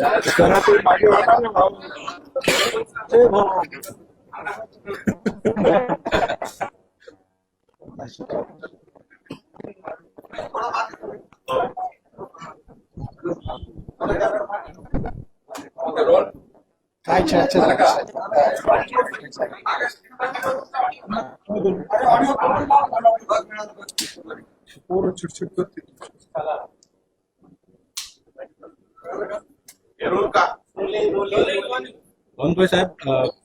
घरातील मागे वाटा ना भाऊ ए भाऊ काय चर्चा पोरं चिडचिड करते धोंडे साहेब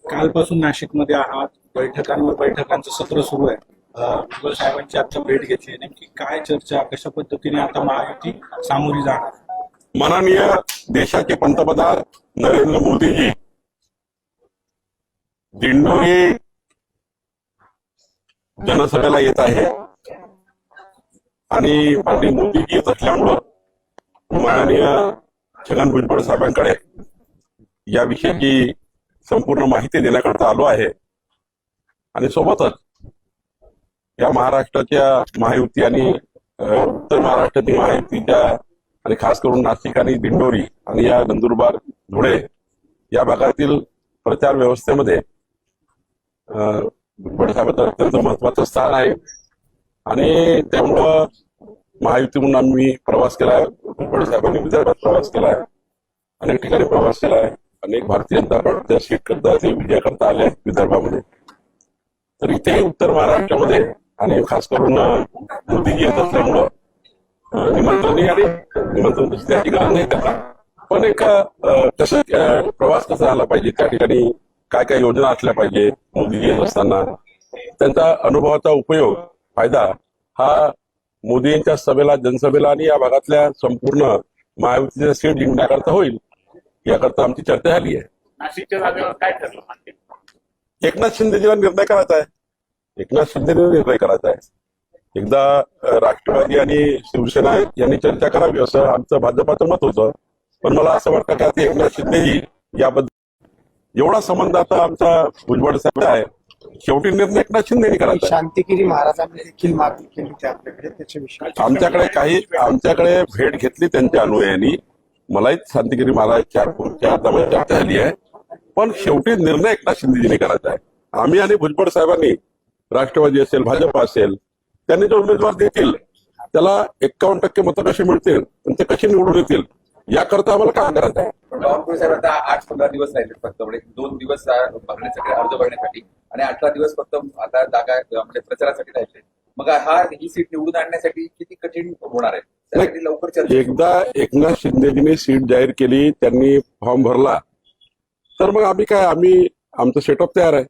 कालपासून नाशिकमध्ये आहात. बैठकांवर बैठकांचं सत्र सुरू आहे. भुजबळ साहेबांची आता भेट घेतली आहे. नेमकी काय चर्चा कशा पद्धतीने आता महायुती सामोरी जाणार? माननीय देशाचे पंतप्रधान नरेंद्र मोदीजी दिंडोरी जनसभेला येत आहे. आणि माननीय मोदीजी येत असल्यामुळं माननीय छगन भुजबळ साहेबांकडे. याविषयीची संपूर्ण माहिती देण्याकरता आलो आहे. आणि सोबतच या महाराष्ट्राच्या महायुती आणि उत्तर महाराष्ट्रातील महायुतीच्या आणि खास करून नाशिक आणि दिंडोरी आणि या नंदुरबार धुळे या भागातील प्रचार व्यवस्थेमध्ये भुजबळ साहेबांचं अत्यंत महत्वाचं स्थान आहे. आणि त्यामुळं महायुती म्हणून आम्ही प्रवास केला भुजबळ साहेबांनी विदर्भात प्रवास केला आहे अनेक ठिकाणी प्रवास केला आहे अनेक भारतीय जनता पार्टीच्या सीट करता ते विजय करता आले विदर्भामध्ये तर इथे उत्तर महाराष्ट्रामध्ये आणि खास करून मोदीजी येत असल्यामुळं निमंत्रण आणि निमंत्रण त्या ठिकाणी नाही त्यांना पण एक अ, कसं प्रवास कसा आला पाहिजे त्या ठिकाणी काय काय योजना असल्या पाहिजे मोदीजी येत असताना त्यांचा अनुभवाचा उपयोग फायदा हा मोदींच्या सभेला जनसभेला आणि या भागातल्या संपूर्ण महायुतीच्या सीट जिंकण्याकरता होईल याकरता आमची चर्चा झाली आहे. नाशिकच्या जागेवर काय ठरलं एकनाथ शिंदेजीला निर्णय करायचा आहे. एकनाथ शिंदेने निर्णय करायचा आहे. एकदा राष्ट्रवादी आणि शिवसेना यांनी चर्चा करावी असं आमचं भाजपाचं मत होतं. पण मला असं वाटतं की एकनाथ शिंदेजी याबद्दल एवढा संबंध आता आमचा भुजबळ साहेब आहे. शेवटी निर्णय एकनाथ करायचा. आहे. शांतिगिरी महाराजांनी देखील मागणी केली होती आपल्याकडे त्याच्याविषयी आमच्याकडे काही आमच्याकडे भेट घेतली त्यांच्या अनुयायांनी. मलाही शांतिगिरी महाराजच्या चार चर्चा झाली आहे. पण शेवटी निर्णय एकनाथ शिंदेजीने करायचा आहे. आम्ही आणि भुजबळ साहेबांनी राष्ट्रवादी असेल भाजप असेल त्यांनी जो उमेदवार देतील त्याला एक्कावन्न टक्के मतं कशी मिळतील आणि ते कशी निवडून येतील याकरता आम्हाला काम करायचं आहे. आता आठ पंधरा दिवस राहिले फक्त म्हणजे दोन दिवस भरण्यासाठी अर्ज भरण्यासाठी. आणि अठरा दिवस फक्त आता जागा म्हणजे प्रचारासाठी राहिले मग हा ही सीट निवडून आणण्यासाठी किती कठीण होणार आहे? त्यासाठी लवकर एकदा एकनाथ शिंदेजीने सीट जाहीर केली त्यांनी फॉर्म भरला तर मग आम्ही काय आम्ही आमचं सेटअप तयार आहे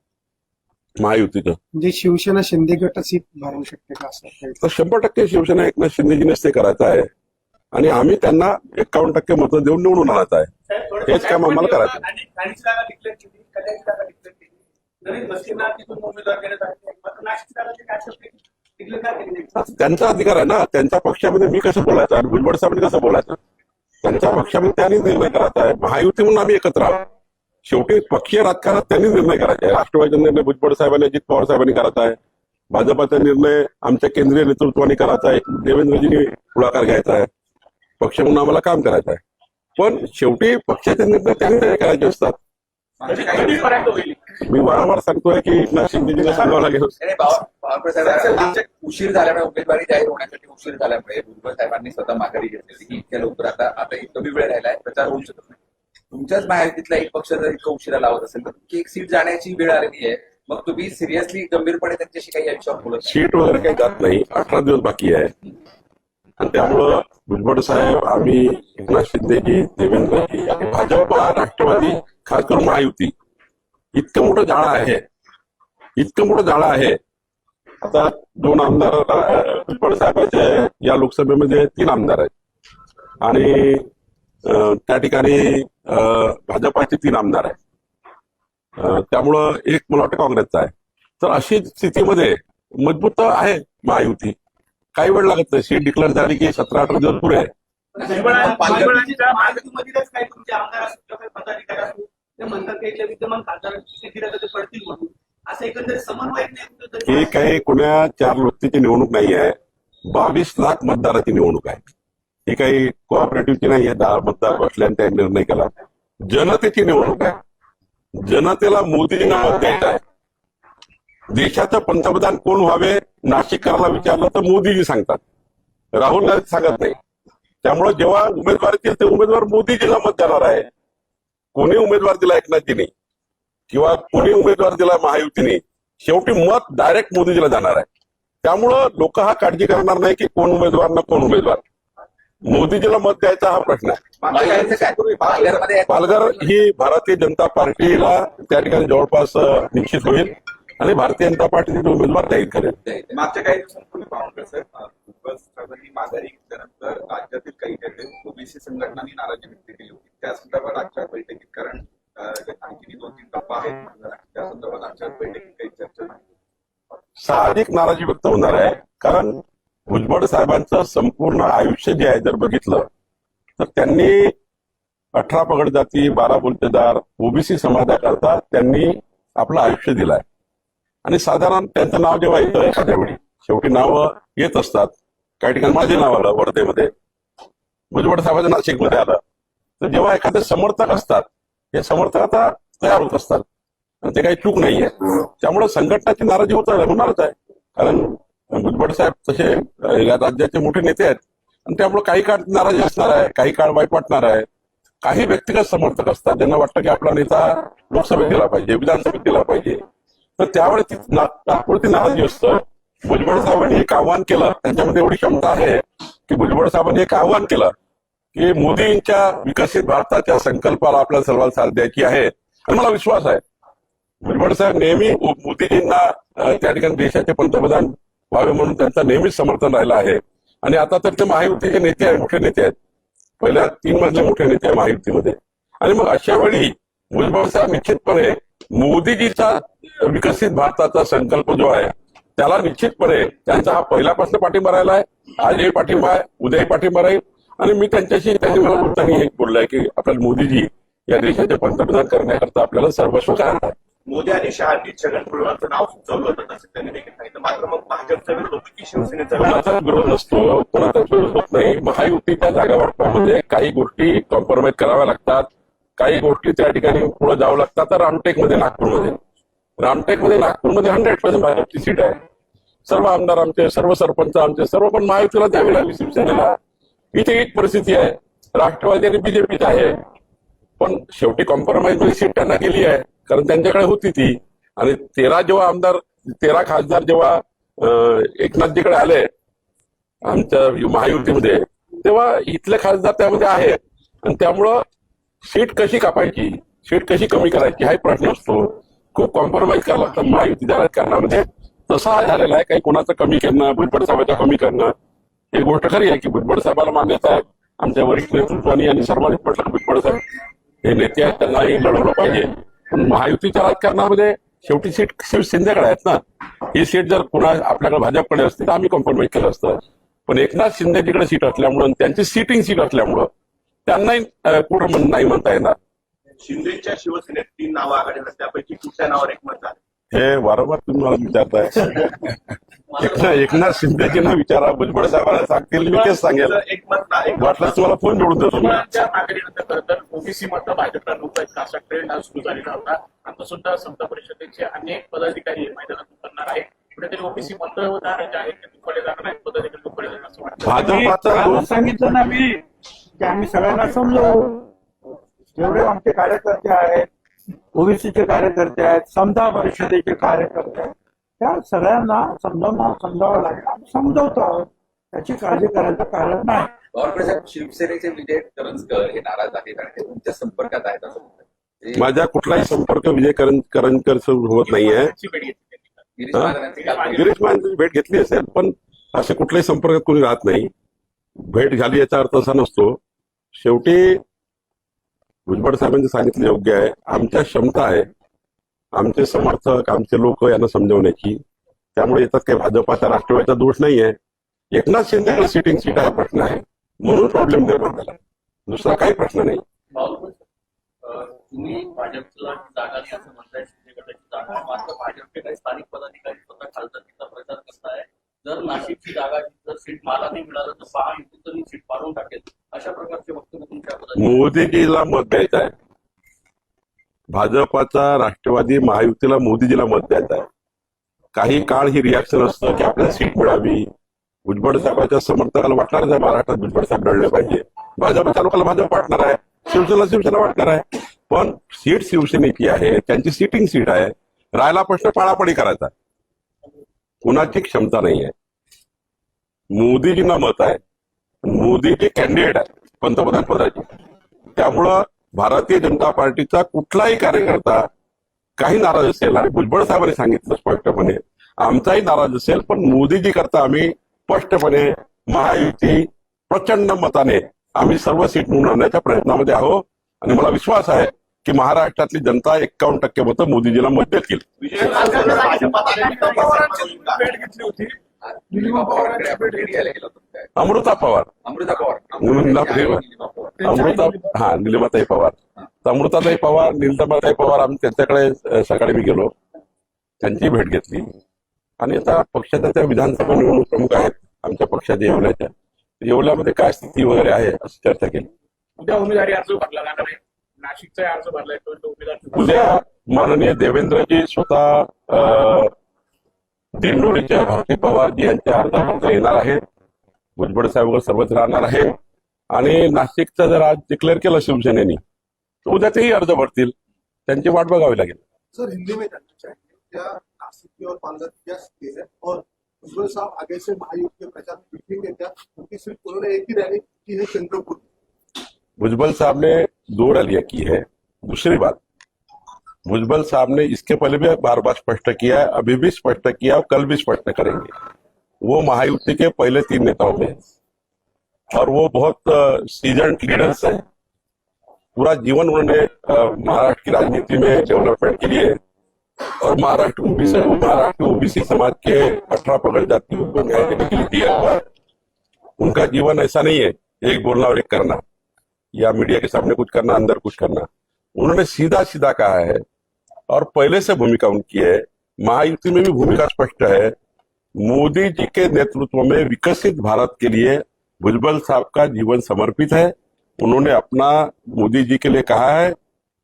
महायुतीचं. म्हणजे शिवसेना शिंदे गट सीट भरू शकते का असं? शंभर टक्के शिवसेना एकनाथ शिंदेजीनेच ते करायचं आहे. आणि आम्ही त्यांना एकावन्न टक्के मतं देऊन निवडून आणायचं आहे. हेच काम आम्हाला करायचं त्यांचा अधिकार आहे ना. त्यांच्या पक्षामध्ये मी कसं बोलायचं? आणि भुजबळ साहेबांनी कसं बोलायचं? त्यांच्या पक्षामध्ये त्यांनी निर्णय करायचा आहे. महायुती म्हणून आम्ही एकत्र आहोत शेवटी पक्षीय राजकारणात त्यांनी निर्णय करायचे आहे. राष्ट्रवादीचा निर्णय भुजबळ साहेबांनी अजित पवार साहेबांनी करायचा आहे. भाजपाचा निर्णय आमच्या केंद्रीय नेतृत्वाने करायचा आहे. देवेंद्रजींनी पुढाकार घ्यायचा आहे. पक्ष म्हणून आम्हाला काम करायचं आहे. पण शेवटी पक्षाचे निर्णय त्यांनी करायचे असतात. होईल. मी वारंवार सांगतोय की एकनाथ शिंदेजीला सांगावं लागेल. उशीर झाल्यामुळे उमेदवारी जाहीर होण्यासाठी उशीर झाल्यामुळे भुजबळ साहेबांनी स्वतः माघारी घेतलेली की इतक्या लवकर आता आता कमी वेळ राहिलाय प्रचार होऊ शकत नाही. तुमच्याच महायुतीतला एक पक्ष जर इतकं उशिरा लावत असेल तर तुमची एक सीट जाण्याची वेळ आलेली आहे. मग तुम्ही सिरियसली गंभीरपणे त्यांच्याशी काही या विषयावर बोलत. सीट वगैरे काही जात नाही. अठरा दिवस बाकी आहे. आणि त्यामुळं भुजबळ साहेब आम्ही एकनाथ शिंदेजी देवेंद्रजी आणि भाजप राष्ट्रवादी खास करून महायुती. इतकं मोठं जाळं आहे. इतकं मोठं जाळं आहे. आता दोन आमदार भुजबळ साहेबांचे या लोकसभेमध्ये तीन आमदार आहेत. आणि त्या ठिकाणी भाजपाचे तीन आमदार आहेत. त्यामुळं एक मला वाटतं काँग्रेसचा आहे. तर अशी स्थितीमध्ये मजबूत आहे महायुती. काही वेळ लागत नाही. सीट डिक्लेअर झाली की सतरा अठरा दिवस पुरे आहे ही काही कुण्या चार व्यक्तीची निवडणूक नाही आहे. बावीस लाख मतदाराची निवडणूक आहे. ही काही कोऑपरेटिव्हची नाही आहे. दहा मतदार बसले आणि त्यांनी निर्णय केला. जनतेची निवडणूक आहे. जनतेला मोदींना मत द्यायचं आहे. देशाचं पंतप्रधान कोण व्हावे नाशिककरांना विचारलं तर मोदीजी सांगतात. राहुल गांधी सांगत नाही. त्यामुळे जेव्हा उमेदवार येतील ते उमेदवार मोदीजीला मत देणार आहे. कोणी उमेदवार दिला एकनाथजीने? किंवा कोणी उमेदवार दिला महायुतीने? शेवटी मत डायरेक्ट मोदीजीला जाणार आहे. त्यामुळं लोक हा काळजी करणार नाही की कोण उमेदवार ना कोण उमेदवार. मोदीजीला मत द्यायचा हा प्रश्न आहे. काय पालघर ही भारतीय जनता पार्टीला त्या ठिकाणी जवळपास निश्चित होईल. आणि भारतीय जनता पार्टीचे उमेदवार जाहीर करेल मागच्या काही दिवसांपूर्वी पाहून सर भुजबळांनी माघारी घेतल्यानंतर राज्यातील काही नेते ओबीसी संघटनांनी नाराजी व्यक्त केली होती. त्या संदर्भात आजच्या बैठकीत कारण आणखी दोन तीन टप्पा आहेत त्या संदर्भात आजच्या बैठकीत काही चर्चा नाही. साहजिक नाराजी व्यक्त होणार आहे कारण भुजबळ साहेबांचं संपूर्ण आयुष्य जे आहे जर बघितलं तर त्यांनी अठरा पगड जाती बारा बोलतेदार ओबीसी समाजाकरता त्यांनी आपलं आयुष्य दिलंय. आणि साधारण त्यांचं नाव जेव्हा येतं एखाद्या वेळी शेवटी नावं येत असतात. काही ठिकाणी माझे नाव आलं वर्धेमध्ये. भुजबळ साहेबांचं नाशिकमध्ये आलं. तर जेव्हा एखादे समर्थक असतात हे समर्थक आता तयार होत असतात. आणि ते काही चूक नाहीये. त्यामुळे संघटनाची नाराजी होत होणारच आहे. कारण भुजबळ साहेब तसे या राज्याचे मोठे नेते आहेत. आणि त्यामुळे काही काळ नाराजी असणार आहे काही काळ वाईट वाटणार आहे. काही व्यक्तिगत समर्थक असतात. ज्यांना वाटतं की आपला नेता लोकसभेत दिला पाहिजे विधानसभेत दिला पाहिजे. तर त्यावेळी ती तात्पुरती नाराजी असतं भुजबळ साहेबांनी एक आव्हान केलं. त्यांच्यामध्ये एवढी क्षमता आहे की भुजबळ साहेबांनी एक आव्हान केलं की मोदींच्या विकसित भारताच्या संकल्पाला आपल्याला सर्वांना साथ द्यायची आहे. आणि मला विश्वास आहे. भुजबळ साहेब नेहमी मोदीजींना त्या ठिकाणी देशाचे पंतप्रधान व्हावे म्हणून त्यांचा नेहमीच समर्थन राहिलं आहे. आणि आता तर ते महायुतीचे नेते आहेत मोठे नेते आहेत. पहिल्या तीन मधले मोठे नेते आहे महायुतीमध्ये. आणि मग अशा वेळी भुजबळ साहेब निश्चितपणे मोदीजीचा विकसित भारताचा संकल्प जो आहे त्याला निश्चितपणे त्यांचा हा पहिल्यापासून पाठिंबा राहिला आहे. आजही पाठिंबा आहे उद्याही पाठिंबा राहील. आणि मी त्यांच्याशी त्यांनी मला बोलताना हे बोललंय की आपल्याला मोदीजी या देशाचे पंतप्रधान करण्याकरता आपल्याला सर्वस्व आहे. मोदी आणि शहानी छगन भुजबळांचं नाव सुचवलं होतं तसं त्यांनी देखील सांगितलं. मात्र मग भाजपचा विरोध होतो की शिवसेनेचा? विरोध नसतो कोणाचा विरोध होत नाही. महायुतीच्या जागा वाटपामध्ये काही गोष्टी कॉम्प्रोमाइज कराव्या लागतात. काही गोष्टी त्या ठिकाणी पुढे जावं लागतात. तर रामटेकमध्ये नागपूरमध्ये. रामटेकमध्ये नागपूरमध्ये हंड्रेड पर्सेंट भाजपची सीट आहे. सर्व आमदार आमचे सर्व सरपंच आमचे सर्व पण महायुतीला द्यावी लागली शिवसेनेला. इथे एक परिस्थिती आहे. राष्ट्रवादी आणि बीजेपीच आहे. पण शेवटी कॉम्प्रोमाइजमध्ये सीट त्यांना गेली आहे. कारण त्यांच्याकडे होती ती. आणि तेरा जेव्हा आमदार तेरा खासदार जेव्हा एकनाथजीकडे आले आमच्या महायुतीमध्ये तेव्हा इथले खासदार त्यामध्ये आहेत. आणि त्यामुळं सीट कशी कापायची? सीट कशी कमी करायची? हा प्रश्न असतो. खूप कॉम्प्रोमाइज करावं लागतं. महायुतीच्या राजकारणामध्ये तसा हा झालेला आहे. काही कोणाचं कमी करणं भुजबळ साहेबांचं कमी करणं ही गोष्ट खरी आहे की भुजबळ साहेबाला मान्यता आहे. आमच्या वरिष्ठ नेतृत्वाने आणि सर्वांनी म्हटलं भुजबळ साहेब. हे नेते आहेत त्यांनाही लढवलं पाहिजे. पण महायुतीच्या राजकारणामध्ये शेवटी सीट शिव शिंदेकडे आहेत ना. ही सीट जर पुन्हा आपल्याकडे भाजपकडे असते तर आम्ही कॉम्प्रोमाइज केलं असतं. पण एकनाथ शिंदेजीकडे सीट असल्यामुळं त्यांची सिटिंग सीट असल्यामुळं त्यांनाही अं, पुढं म्हण- नाही म्हणता येणार. शिंदेच्या शिवसेनेत तीन नावं आघाडीवर त्यापैकी कुठल्या नावावर एकमत झालं हे वारंवार तुम्ही मला विचारताय. एकनाथ एकनाथ शिंदेजींना विचारा भुजबळ साहेबांना सांगतील मी तेच सांगेल. एकमत ना एक वाटलं तुम्हाला फोन जोडून देतो मी. त्या मागणीनंतर खरं तर ओबीसी मतं भाजपला लोक आहेत. असा ट्रेंड आज सुरू झालेला होता आता सुद्धा समता परिषदेचे अनेक पदाधिकारी मैदानात उतरणार आहेत. कुठेतरी ओबीसी मतदार जे आहेत ते दुखवले जाणार आहेत पदाधिकारी दुखवले जाणार असं वाटतं. भाजपाचा सांगितलं ना मी. की आम्ही सगळ्यांना समजवू जेवढे आमचे कार्यकर्ते आहेत ओबीसीचे कार्यकर्ते आहेत समता परिषदेचे कार्यकर्ते आहेत त्या सगळ्यांना समजावणं समजावं लागेल. आम्ही समजवतो आहोत. त्याची काळजी करायचं कारण नाही. शिवसेनेचे विजय करंजकर हे नाराज आहेत आणि ते तुमच्या संपर्कात आहेत असं म्हणतात. माझ्या कुठलाही संपर्क विजय करण करंजकर होत नाहीये. गिरीश हा? काल भेट गिरीश भेट घेतली असेल पण असे कुठल्याही संपर्कात कोणी राहत नाही. भेट झाली याचा अर्थ असा नसतो शेवटी भुजबळ साहेबांनी सांगितलं योग्य आहे. आमच्या क्षमता आहे. आमचे समर्थक आमचे लोक यांना समजवण्याची. त्यामुळे याच्यात काही भाजपाचा राष्ट्रवादीचा दोष नाही आहे एकनाथ शिंदेकडे सिटिंग सीट हा प्रश्न आहे. म्हणून प्रॉब्लेम निर्माण झाला. दुसरा काही प्रश्न नाही. जर नाशिकची जागा सीट मला नाही मिळालं तर मोदीजीला मत द्यायचं आहे. भाजपाचा राष्ट्रवादी महायुतीला मोदीजीला मत द्यायचं आहे. काही काळ ही रिॲक्शन असतं की आपल्याला सीट मिळावी. भुजबळ साहेबांच्या समर्थकाला वाटणारच नाही महाराष्ट्रात भुजबळ साहेब लढले पाहिजे. भाजपच्या लोकांना भाजप वाटणार आहे. शिवसेना शिवसेना वाटणार आहे. पण सीट शिवसेनेची आहे त्यांची सिटिंग सीट आहे. राहायला प्रश्न पाळापडी करायचा. कुणाची क्षमता नाही आहे. मोदीजींना मत आहे. मोदीचे कॅन्डिडेट आहे. पंतप्रधान पदाचे. त्यामुळं भारतीय जनता पार्टीचा कुठलाही कार्यकर्ता काही नाराज असेल. आणि भुजबळ साहेबांनी सांगितलं स्पष्टपणे आमचाही नाराज असेल पण मोदीजी करता आम्ही स्पष्टपणे महायुती प्रचंड मताने आम्ही सर्व सीट मिळवून आणण्याच्या प्रयत्नामध्ये आहोत आणि मला विश्वास आहे की महाराष्ट्रातली जनता एक्कावन्न टक्के मतं मोदीजीला मत देतील विजय पवारांची भेट घेतली होती निलिमा पवारांकडे आपण भेट घ्यायला गेलो होतो काय? अमृता पवार अमृता पवार निलिमा पवार. अमृता हा निलिमाताई पवार तर अमृताताई पवार निलतमाताई पवार आम्ही त्यांच्याकडे सकाळी मी गेलो. त्यांची भेट घेतली. आणि आता पक्षाच्या त्या विधानसभा निवडणूक प्रमुख आहेत आमच्या पक्षाच्या येवल्याच्या. येवल्यामध्ये काय स्थिती वगैरे आहे अशी चर्चा केली. उद्या उमेदवारी अर्ज भरला जाणार आहे. नाशिकचा अर्ज उमेदवार उद्या माननीय देवेंद्रजी स्वतः दिंडोरीच्या भारती पवारजी यांच्या अर्जापर्यंत येणार आहेत. भुजबळ साहेब सर्वच राहणार आहे आणि नाशिकचं जर आज डिक्लेअर केलं शिवसेनेनी तर उद्या तेही अर्ज भरतील. त्यांची वाट बघावी लागेल. सर हिंदी में जानना चाहेंगे क्या नासिक की और पालघर की क्या स्थिति है? और उज्जवल साहब आगे से महायुति के प्रचार में दिखेंगे क्या? क्योंकि सिर्फ उन्होंने एक ही रैली की है चंद्रपुर। में। भुजबल साहब ने दो रैलियां की है। दूसरी बात भुजबल साहब ने इसके पहले भी बार बार स्पष्ट किया है, अभी भी स्पष्ट किया और कल भी स्पष्ट करेंगे। वो महायुति के पहले तीन नेताओं में और वो बहुत सीज़न लीडर्स हैं। पूरा जीवन उन्होंने महाराष्ट्र की राजनीति में डेवलपमेंट के लिए और महाराष्ट्र ओबीसी महाराष्ट्र ओबीसी समाज के अठारह पकड़ जातियों को न्याय देने के लिए दिया हुआ उनका जीवन ऐसा नहीं है, एक बोलना और एक करना। या मीडिया के सामने कुछ करना, अंदर कुछ करना। उन्होंने सीधा सीधा कहा है और पहले से भूमिका उनकी है। महायुति में भी भूमिका स्पष्ट है। मोदी जी के नेतृत्व में विकसित भारत के लिए भुजबल साहब का जीवन समर्पित है। उन्होंने अपना मोदी जी के लिए कहा है।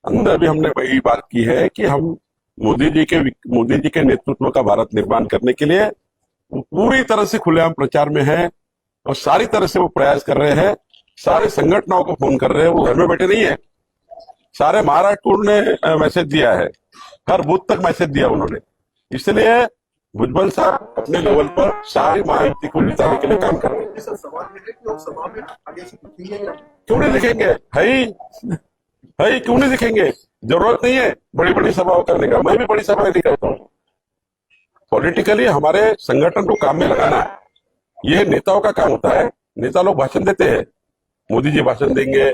अंदर भी हमने वही बात की है कि हम मोदी जी के मोदी जी के नेतृत्व का भारत निर्माण करने के लिए पूरी तरह से खुलेआम प्रचार में है और सारी तरह से वो प्रयास कर रहे हैं। सारे संगठनों को फ़ोन कर रहे हैं। वो घर में बैठे नहीं है। सारे महाराष्ट्र उन्होंने मैसेज दिया है। हर बूथ तक मैसेज दिया उन्होंने। इसलिए भुजबल साहब अपने लेवल पर सारी महायुति को जिताने के लिए काम कर रहे हैं। क्यों? नहीं दिखेंगे है ही क्यों नहीं दिखेंगे ज़रूरत नहीं है बड़ी बड़ी सभाओं करने का। मैं भी बड़ी सभाएँ नहीं करता हूँ। पॉलिटिकली हमारे संगठन को काम में लगाना है। यह नेताओं का काम होता है। नेता लोग भाषण देते हैं। मोदी जी भाषण देंगे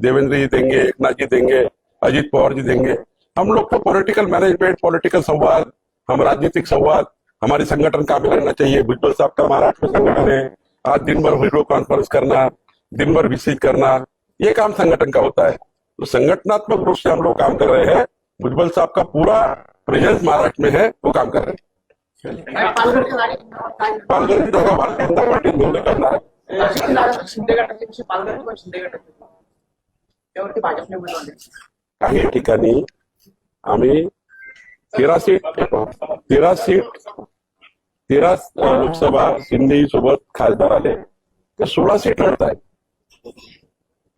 देवेंद्र जी देंगे एकनाथ जी देंगे अजीत पवार जी देंगे। हम लोग को पॉलिटिकल मैनेजमेंट पॉलिटिकल संवाद हम राजनीतिक संवाद हमारे संगठन काम में लगना चाहिए। भुजबल साहब का महाराष्ट्र में संगठन है। आज दिन भर वीडियो कॉन्फ्रेंस करना दिन भर विज़िट करना ये काम संगठन का होता है। तो संगठनात्मक रूप से हम लोग काम कर रहे हैं। भुजबल साहब का पूरा प्रेजेंस महाराष्ट्र में है वो काम कर रहे हैं। पालघर की भारतीय जनता पार्टी नाशिकची जागा शिंदे शिंदे त्यावरती भाजपने उमेदवार काही ठिकाणी आम्ही तेरा सीट तेरा सीट तेरा लोकसभा शिंदे सोबत खासदार आले. ते सोळा सीट लढत आहेत.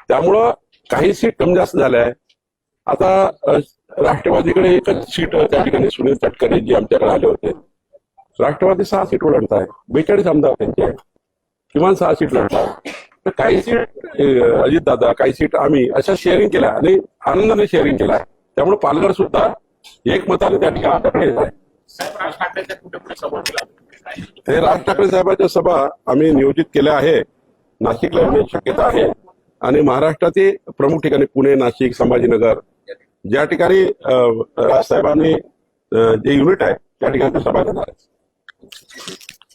त्यामुळं काही सीट कमी जास्त झाल्या आहे आता राष्ट्रवादीकडे एकच सीट त्या ठिकाणी सुनील तटकरे जे आमच्याकडे आले होते. राष्ट्रवादी सहा सीट लढत आहे बेचाळीस आमदार त्यांचे आहेत. किमान सहा सीट लढतात तर काही सीट अजित दादा काही सीट आम्ही अशा शेअरिंग केल्या आणि आनंदाने शेअरिंग केला. त्यामुळे पालघर सुद्धा एक मताने त्या ठिकाणी राज हे राज ठाकरे साहेबांच्या सभा आम्ही नियोजित केल्या आहे. नाशिकला येण्याची शक्यता आहे. आणि महाराष्ट्रातील प्रमुख ठिकाणी पुणे नाशिक संभाजीनगर ज्या ठिकाणी अ, राजसाहेबांनी अ, जे युनिट आहे त्या ठिकाणी सभा घेणार आहे.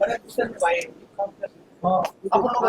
बऱ्याच दिवसांनी बाहेर आपण लोक